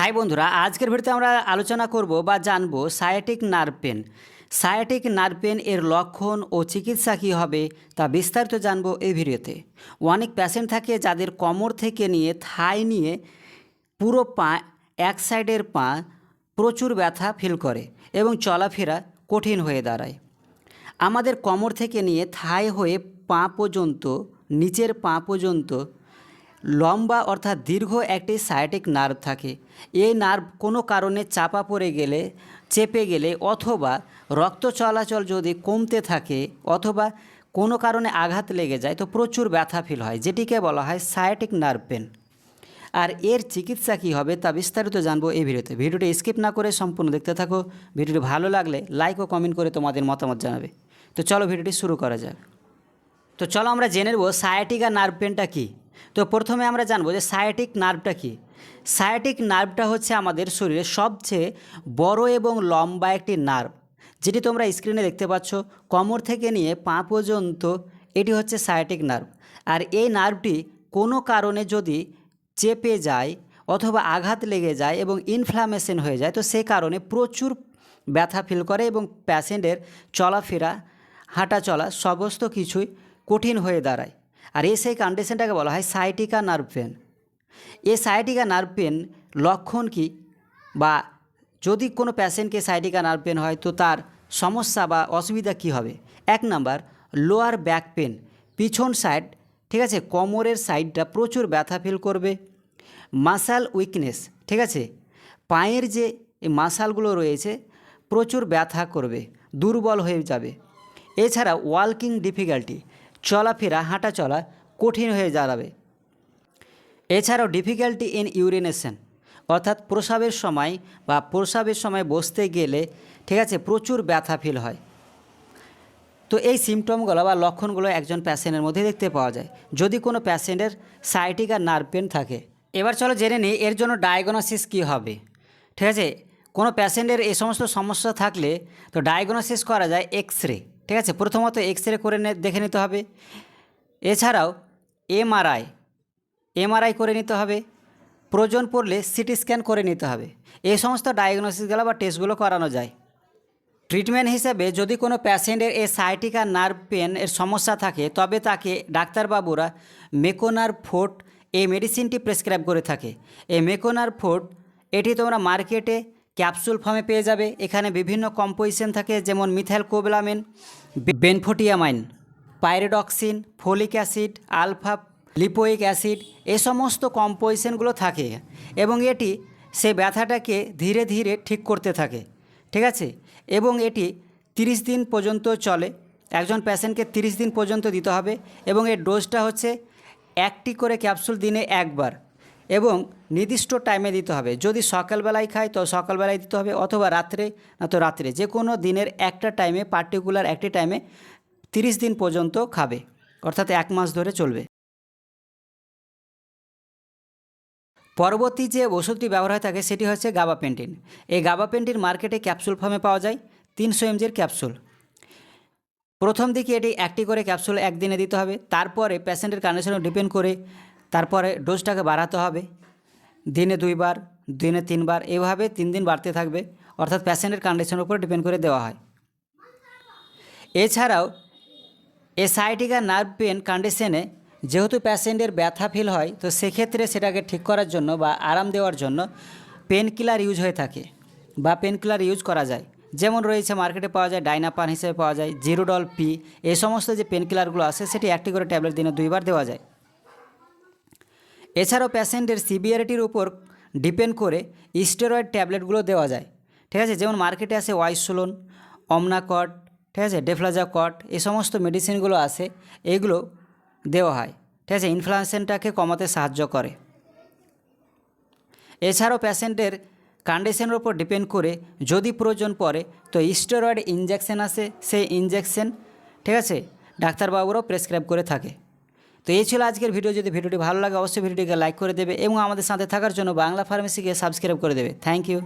High বন্ধুরা, আজকের ভিডিওতে আমরা আলোচনা করব বা জানব sciatic nerve pain sciatic nerve pain এর লক্ষণ ও চিকিৎসা কী হবে তা বিস্তারিত জানব এই ভিডিওতে। অনেক প্যাশেন্ট থাকে যাদের কোমর থেকে নিয়ে থাই নিয়ে পুরো পা, এক সাইডের পা প্রচুর ব্যথা ফিল করে এবং চলাফেরা কঠিন হয়ে দাঁড়ায়। আমাদের কোমর থেকে নিয়ে থাই হয়ে পা পর্যন্ত, নিচের পা পর্যন্ত লম্বা অর্থাৎ দীর্ঘ একটি সায়াটিক নার্ভ থাকে। এই নার্ভ কোনো কারণে চাপা পড়ে গেলে, চেপে গেলে অথবা রক্ত চলাচল যদি কমতে থাকে অথবা কোনো কারণে আঘাত লেগে যায়, তো প্রচুর ব্যথা ফিল হয়, যেটিকে বলা হয় সায়াটিক নার্ভ পেন আর এর চিকিৎসা কী হবে তা বিস্তারিত জানব এই ভিডিওতে। ভিডিওটি স্কিপ না করে সম্পূর্ণ দেখতে থাকো। ভিডিওটি ভালো লাগলে লাইক ও কমেন্ট করে তোমাদের মতামত জানাবে। তো চলো ভিডিওটি শুরু করা যাক। তো চলো আমরা জেনে নেব সায়াটিক নার্ভ পেনটা কী। তো প্রথমে আমরা জানব যে সায়াটিক নার্ভটা কী? সায়াটিক নার্ভটা হচ্ছে আমাদের শরীরের সবচেয়ে বড় এবং লম্বা একটি নার্ভ যেটি তোমরা স্ক্রিনে দেখতে পাচ্ছ। কোমর থেকে নিয়ে পা পর্যন্ত এটি হচ্ছে সায়াটিক নার্ভ আর এই নার্ভটি কোনো কারণে যদি চেপে যায় অথবা আঘাত লেগে যায় এবং ইনফ্লামেশন হয়ে যায়, তো সে কারণে প্রচুর ব্যথা ফিল করে এবং প্যাশেন্টের চলাফেরা হাঁটা চলা সমস্ত কিছুই কঠিন হয়ে দাঁড়ায়। আর এই সেই কন্ডিশনটাকে বলা হয় সাইটিকা নার্ভ পেন এই সাইটিকা নার্ভ পেন লক্ষণ কি? বা যদি কোনো প্যাশেন্টকে সাইটিকা নার্ভ পেন হয়, তো তার সমস্যা বা অসুবিধা কি হবে? এক নাম্বার লোয়ার ব্যাক পেন পিছন সাইড ঠিক আছে? কোমরের সাইডটা প্রচুর ব্যথা ফিল করবে মাসাল উইকনেস ঠিক আছে? পায়ের যে মাসালগুলো রয়েছে, প্রচুর ব্যথা করবে, দুর্বল হয়ে যাবে। এছাড়া ওয়ালকিং ডিফিকাল্টি চলাফেরা হাঁটা চলা কঠিন হয়ে দাঁড়াবে। এছাড়াও ডিফিকাল্টি ইন ইউরিনেশন অর্থাৎ প্রসাবের সময় বা প্রসাবের সময় বসতে গেলে, ঠিক আছে, প্রচুর ব্যথা ফিল হয়। তো এই সিমটমগুলো বা লক্ষণগুলো একজন প্যাশেন্টের মধ্যে দেখতে পাওয়া যায়। যদি কোনো প্যাশেন্টের সাইটিক আর নার্ভ পেন থাকে। এবার চলো জেনে নিই, এর জন্য ডায়াগনোসিস কী হবে? ঠিক আছে, কোনো প্যাশেন্টের এই সমস্ত সমস্যা থাকলে তো ডায়াগনোসিস করা যায় এক্স রে ঠিক আছে? প্রথমত এক্স রে করে দেখে নিতে হবে। এছাড়াও এমআরআই এমআরআই করে নিতে হবে। প্রয়োজন পড়লে সিটি স্ক্যান করে নিতে হবে। এই সমস্ত ডায়াগনোসিসগুলো বা টেস্টগুলো করানো যায়। ট্রিটমেন্ট হিসেবে যদি কোনো প্যাশেন্টের এই সাইটিকা নার্ভ পেন এর সমস্যা থাকে, তবে তাকে ডাক্তারবাবুরা মেকোনার ফোর্ট এই মেডিসিনটি প্রেসক্রাইব করে থাকে। এই মেকোনার ফোর্ট এটি তোমরা মার্কেটে ক্যাপসুল ফর্মে পেয়ে যাবে। এখানে বিভিন্ন কম্পোজিশন থাকে, যেমন methylcobalamin benfotiamine, pyridoxine, folic acid, alpha lipoic acid, এ সমস্ত কম্পোজিশনগুলো থাকে এবং এটি সে ব্যথাটাকে ধীরে ধীরে ঠিক করতে থাকে, ঠিক আছে? এবং এটি 30 দিন পর্যন্ত চলে, একজন প্যাশেন্টকে 30 দিন পর্যন্ত দিতে হবে এবং এর ডোজটা হচ্ছে একটি করে ক্যাপসুল দিনে একবার। এবং নির্দিষ্ট টাইমে দিতে হবে। যদি সকালবেলায় খায়, তো সকালবেলায় দিতে হবে অথবা রাত্রে, না তো রাত্রে। যে কোনো দিনের একটা টাইমে পার্টিকুলার একটি টাইমে 30 দিন পর্যন্ত খাবে। অর্থাৎ এক মাস ধরে চলবে। পরবর্তী যে ওষুধটি ব্যবহার হয়ে থাকে, সেটি হচ্ছে গাবাপেন্টিন এই গাবাপেন্টিন মার্কেটে ক্যাপসুল ফর্মে পাওয়া যায়, তিনশো এমজির ক্যাপসুল প্রথম দিকে এটি একটি করে ক্যাপসুল একদিনে দিতে হবে। তারপরে পেশেন্টের কন্ডিশনে ডিপেন্ড করে তারপরে ডোজটাকে বাড়াতে হবে। দিনে দুইবার, দিনে তিনবার, এভাবে তিন দিন বাড়তে থাকবে। অর্থাৎ প্যাশেন্টের কন্ডিশনের উপর ডিপেন্ড করে দেওয়া হয়। এছাড়াও এ সাইটিকা নার্ভ পেন কন্ডিশনে যেহেতু প্যাশেন্টের ব্যথা ফিল হয়, তো সেক্ষেত্রে সেটাকে ঠিক করার জন্য বা আরাম দেওয়ার জন্য পেন কিলার ইউজ হয়ে থাকে বা পেন কিলার ইউজ করা যায়। যেমন রয়েছে মার্কেটে পাওয়া যায় ডাইনাপান হিসেবে পাওয়া যায় জিরোডল পি এই সমস্ত যে পেন কিলারগুলো আছে, সেটি একটি করে ট্যাবলেট দিনে দুইবার দেওয়া যায়। এছাড়াও প্যাশেন্টের সিভিয়ারিটির উপর ডিপেন্ড করে স্টেরয়েড ট্যাবলেটগুলো দেওয়া যায়। ঠিক আছে? যেমন মার্কেটে আছে ওয়াইসোলন অমনাকট ঠিক আছে? ডেফ্লাজাকট এই সমস্ত মেডিসিনগুলো আছে, এগুলো দেওয়া হয়। ঠিক আছে? ইনফ্লামেশনটাকে কমাতে সাহায্য করে। এছাড়াও প্যাশেন্টের কন্ডিশনের ওপর ডিপেন্ড করে যদি প্রয়োজন পড়ে, তো স্টেরয়েড ইনজেকশন আছে। সেই ইনজেকশন ঠিক আছে? ডাক্তারবাবুরাও প্রেসক্রাইব করে থাকে। তো এই ছিল আজকের ভিডিও। যদি ভিডিওটি ভালো লাগে, অবশ্যই ভিডিওটিকে লাইক করে দেবে এবং আমাদের সাথে থাকার জন্য বাংলা ফার্মেসিকে সাবস্ক্রাইব করে দেবে। Thank you.